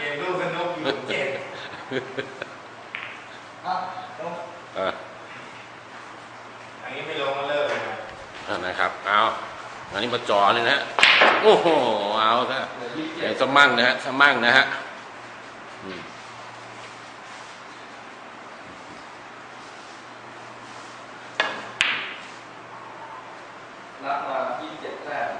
เกมลูกสนุกอยู่เจ็ดอะลงเอออันนี้ไม่ลงก็เลิกเลยนะนั่นนะครับ เอาอันนี้มาจ่อเลยนะฮะ โอ้โห เอาซะเหลือยี่สิบเดี๋เจ็ยวดสมั่งนะฮะสมั่งนะฮะอืม รับมายี่สิบเจ็ดแต้ม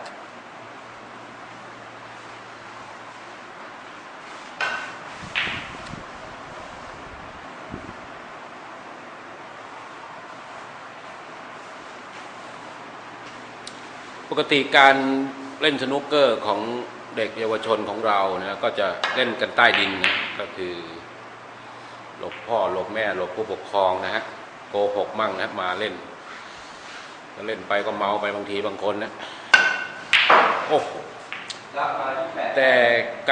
ปกติการเล่นสนุกเกอร์ของเด็กเยาวชนของเรานะก็จะเล่นกันใต้ดินนะก็คือหลบพ่อหลบแม่หลบผู้ปกครองนะฮะโกหกมั่งนะมาเล่นก็เล่นไปก็เมาไปบางทีบางคนนะโอ้โหแต่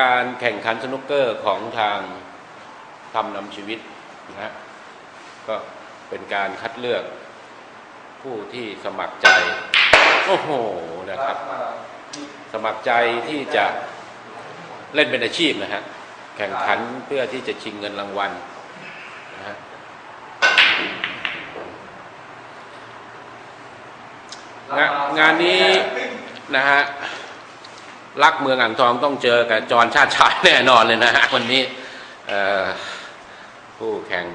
การแข่งขันสนุกเกอร์ของทางทำนำชีวิตนะฮะก็เป็นการคัดเลือกผู้ที่สมัครใจ โอ้โหนะครับ สมัครใจที่จะเล่นเป็นอาชีพนะฮะแข่งขันเพื่อที่จะชิงเงินรางวัลนะฮะงานงานนี้นะฮะรักเมืองอ่างทองต้องเจอกับจรชาติชายแน่นอนเลยนะฮะวันนี้ผู้แข่ง